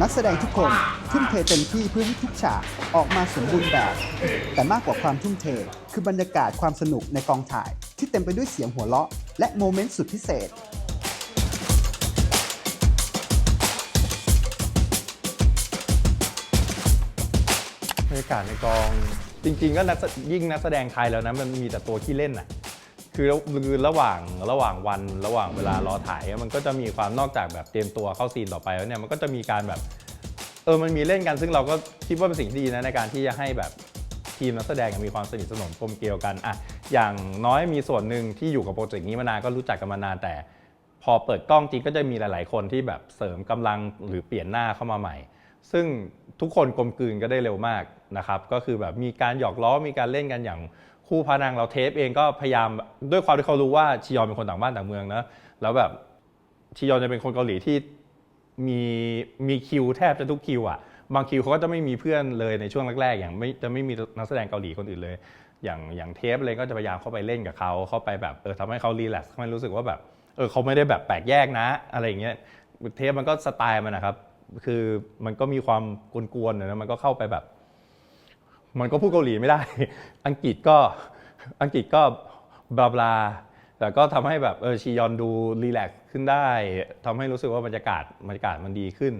นักแสดงทุกคนทุ่มเทเต็มที่เพื่อให้ทุกฉากออกมาสมบูรณ์แบบ แต่มากกว่าความทุ่มเท คือบรรยากาศความสนุกในกองถ่าย ที่เต็มไปด้วยเสียงหัวเราะ และโมเมนต์สุดพิเศษ บรรยากาศในกองจริง ๆ ก็นักแสยิ่งนักแสดงไทยแล้วนะมันมีแต่ตัวที่เล่นอะ คือคือระหว่างระหว่างวันระหว่างเวลารอถ่ายมันก็จะมีความนอกจากแบบเตรียมตัวเข้าซีนต่อไปแล้วเนี่ยมันก็จะมีการแบบเออมันมีเล่นกันซึ่งเราก็คิดว่าเป็นสิ่งที่ดีนะในการที่จะให้แบบทีมนักแสดงมีความสนิทสนมกลมเกลียวกันอะอย่างน้อยมีส่วนหนึ่งที่อยู่กับโปรเจกต์นี้มานานก็รู้จักกันมานานแต่ พอเปิดกล้องจริงก็จะมีหลาย ๆ คนที่แบบเสริมกำลังหรือเปลี่ยนหน้าเข้ามาใหม่ ซึ่งทุกคนกลมกลืนก็ได้เร็วมากนะครับก็คือแบบมีการหยอกล้อมีการเล่นกันอย่าง คู่พระนางเราเทปเองก็พยายามด้วยความที่เขารู้ว่าชิยอนเป็นคนต่างบ้านต่างเมืองนะแล้วแบบชิยอนจะเป็นคนเกาหลีที่มีมีคิวแทบจะทุกคิวอะบางคิวเขาก็จะไม่มีเพื่อนเลยในช่วงแรกๆ อย่างไม่จะไม่มีนักแสดงเกาหลีคนอื่นเลย อย่างอย่างเทปอะไรก็จะพยายามเข้าไปเล่นกับเขาเข้าไปแบบเออทำให้เขารีแลกซ์ทำให้รู้สึกว่าแบบเออเขาไม่ได้แบบแปลกแยกนะ อะไรอย่างเงี้ยเทปมันก็สไตล์มันนะครับ คือมันก็มีความกวนๆนะมันก็เข้าไปแบบ มันก็พูดเกาหลีไม่ได้ อังกฤษก็อังกฤษก็บลาบลาแต่ก็ทำให้แบบเออชียอนดูรีแลกซ์ขึ้นได้ทำให้รู้สึกว่าบรรยากาศบรรยากาศมันดีขึ้น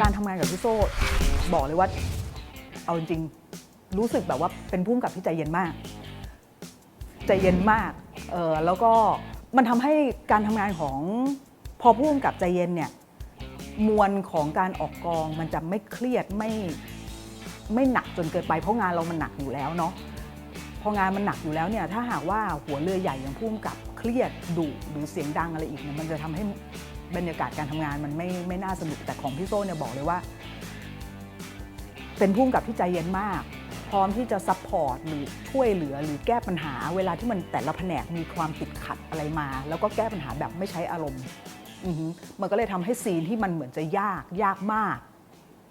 การทำงานกับพี่โซ่บอกเลยว่า เอาจริงๆรู้สึกแบบว่าเป็นผู้กำกับที่ใจเย็นมาก ใจเย็นมากเออแล้วก็ มันทำให้การทำงานของพอผู้กำกับใจเย็นเนี่ยมวลของการออกกองมันจะไม่เครียดไม่ไม่หนักจนเกินไปเพราะงานเรามันหนักอยู่แล้วเนาะพองานมันหนักอยู่แล้วเนี่ยถ้าหากว่าหัวเรือใหญ่อย่างผู้กำกับเครียดดุหรือเสียงดังอะไรอีกเนี่ยมันจะทำให้บรรยากาศการทำงานมันไม่ไม่น่าสนุกแต่ของพี่โซ่เนี่ยบอกเลยว่า เป็นผู้กำกับที่ใจเย็นมาก พร้อมที่จะซัพพอร์ตหรือช่วยเหลือหรือแก้ปัญหา เวลาที่มันแต่ละแผนกมีความติดขัดอะไรมา แล้วก็แก้ปัญหาแบบไม่ใช้อารมณ์มันก็เลยทำให้ซีนที่มันเหมือนจะยากยากมาก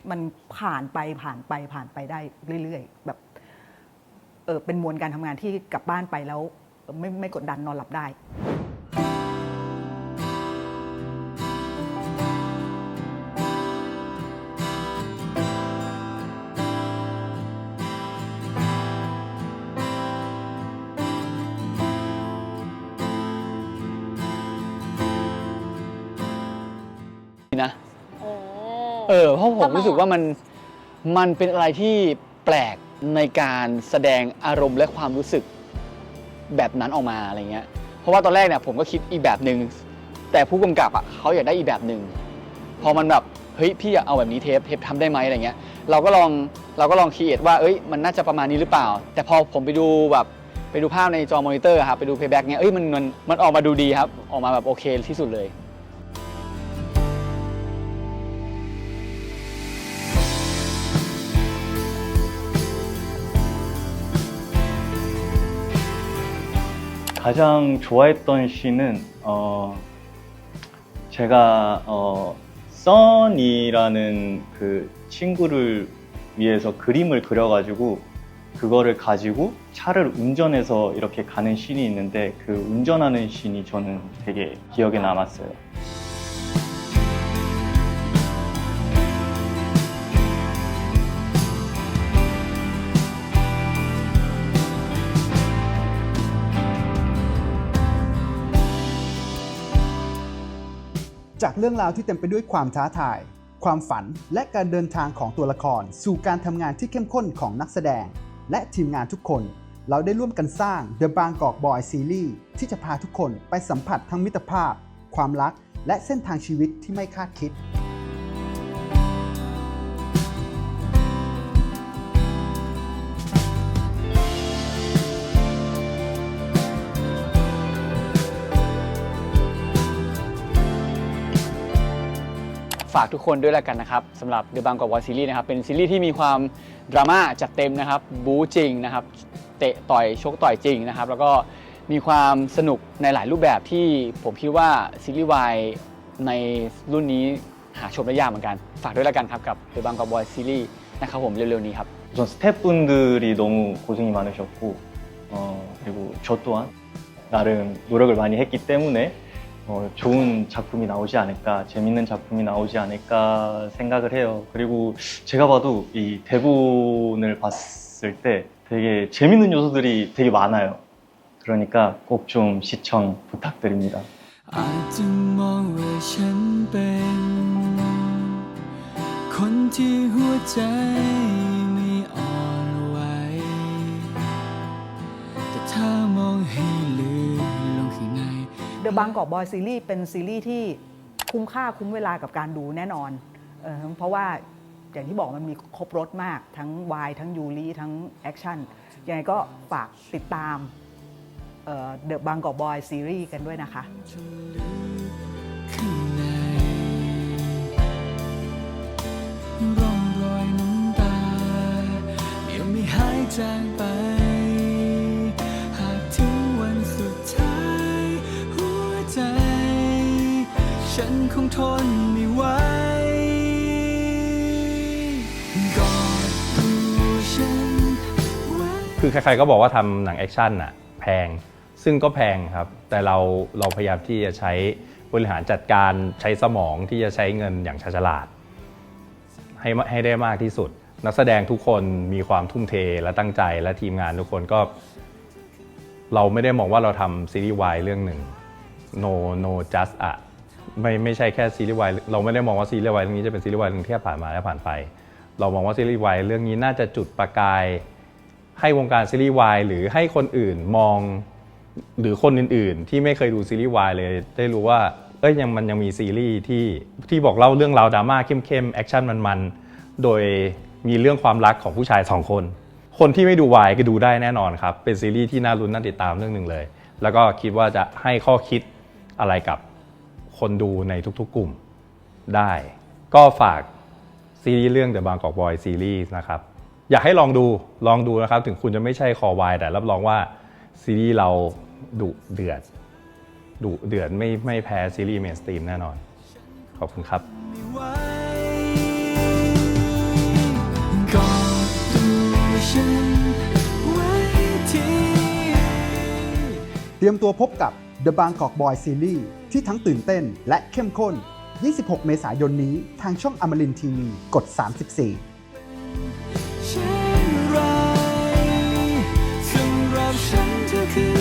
มันผ่านไปผ่านไปผ่านไปได้เรื่อยๆ แบบเออเป็นมวลการทำงานที่กลับบ้านไปแล้ว ไม่ไม่กดดันนอนหลับได้ เออเพราะผมรู้สึกว่ามันมันเป็นอะไรที่แปลกในการแสดงอารมณ์และความรู้สึกแบบนั้นออกมาอะไรเงี้ย เพราะว่าตอนแรกเนี่ยผมก็คิดอีกแบบหนึ่งแต่ผู้กำกับอะเขาอยากได้อีกแบบหนึ่งพอมันแบบเฮ้ยพี่อยากเอาแบบนี้เทปเทปทำได้ไหมอะไรเงี้ย เราก็ลองเราก็ลองคิดว่าเอ้ยมันน่าจะประมาณนี้หรือเปล่า แต่พอผมไปดูแบบไปดูภาพในจอมอนิเตอร์ครับไปดูเพย์แบ็กเงี้ยเอ้ยมันมันมันออกมาดูดีครับ ออกมาแบบโอเคที่สุดเลย 가장 좋아했던 씬은 어 제가 어 써니라는 그 친구를 위해서 그림을 그려가지고 그거를 가지고 차를 운전해서 이렇게 가는 씬이 있는데 그 운전하는 씬이 저는 되게 기억에 남았어요. จากเรื่องราวที่เต็มไปด้วยความท้าทาย ความฝันและการเดินทางของตัวละคร สู่การทำงานที่เข้มข้นของนักแสดง และทีมงานทุกคน เราได้ร่วมกันสร้าง The Bangkok Boy Series ที่จะพาทุกคนไปสัมผัสทั้งมิตรภาพ ความรัก และเส้นทางชีวิตที่ไม่คาดคิด ฝากทุกคนด้วยแล้วกันนะครับสำหรับ The Bangkok Boys Series นะครับเป็นซีรีส์ที่มีความดราม่าจัดเต็มนะครับบู๊จริงนะครับเตะต่อยชกต่อยจริงนะครับ แล้วก็มีความสนุกในหลายรูปแบบที่ผมคิดว่าซีรีส์วายในรุ่นนี้หาชมได้ยากเหมือนกัน ฝากด้วยแล้วกันครับกับ The Bangkok Boys Series นะครับผมเร็วๆนี้ครับ 우선 스태프분들이 너무 고생이 많으셨고 어, 그리고 저 또한 나름 노력을 많이 했기 때문에 어, 좋은 작품이 나오지 않을까, 재밌는 작품이 나오지 않을까 생각을 해요. 그리고 제가 봐도 이 대본을 봤을 때 되게 재밌는 요소들이 되게 많아요. 그러니까 꼭 좀 시청 부탁드립니다. The Bangkok Boy Series เป็นซีรีส์ที่คุ้มค่าคุ้มเวลากับการดูแน่นอนเออเพราะว่าอย่างที่บอกมันมีครบรถมากทั้งวายทั้งยูรีทั้งแอคชั่นยังไงก็ฝากติดตามเอ่อ The Bangkok Boy Series กันด้วยนะคะ ฉันคงทนไม่ไหวกอดตัวฉันไว้ คือใครๆก็บอกว่าทำหนังแอคชั่นน่ะแพง ซึ่งก็แพงครับ แต่เราเราพยายามที่จะใช้บริหารจัดการใช้สมองที่จะใช้เงินอย่างชาฉลาด ให้มาให้ได้มากที่สุด นักแสดงทุกคนมีความทุ่มเทและตั้งใจและทีมงานทุกคนก็ เราไม่ได้มองว่าเราทำซีรีส์วายเรื่องหนึ่ง no no just อะ ไม่ไม่ใช่แค่ซีรีส์วายเราไม่ได้มองว่าซีรีส์วายเรื่องนี้จะเป็นซีรีส์วายเรื่องที่ผ่านมาและผ่านไป เรามองว่าซีรีส์วายเรื่องนี้น่าจะจุดประกาย ให้วงการซีรีส์วายหรือให้คนอื่นมองหรือคนอื่นๆ ที่ไม่เคยดูซีรีส์วายเลยได้รู้ว่าเอ้ยยังมันยังมีซีรีส์ที่ที่บอกเล่าเรื่องราวดราม่าเข้มๆแอคชั่นมันๆโดยมีเรื่องความรักของผู้ชายสองคน คนที่ไม่ดูวายก็ดูได้แน่นอนครับ เป็นซีรีส์ที่น่ารุ้นน่าติดตามเรื่องหนึ่งเลย แล้วก็คิดว่าจะให้ข้อคิดอะไรกับ คนดูในทุกๆกลุ่มได้ ก็ฝากซีรีส์เรื่อง The Bangkok Boy Series นะครับ อยากให้ลองดูลองดูนะครับ ถึงคุณจะไม่ใช่คอวายแต่รับรองว่าซีรีส์เราดุเดือดดุเดือดไม่ไม่แพ้ซีรีส์เมนสตรีมแน่นอน ขอบคุณครับเตรียมตัวพบกับ The Bangkok Boy Series ที่ทั้งตื่นเต้นและเข้มข้น 26 เมษายนนี้ทางช่องอมรินทีวีกด 34ฉันรสำหรับฉันเธอคือ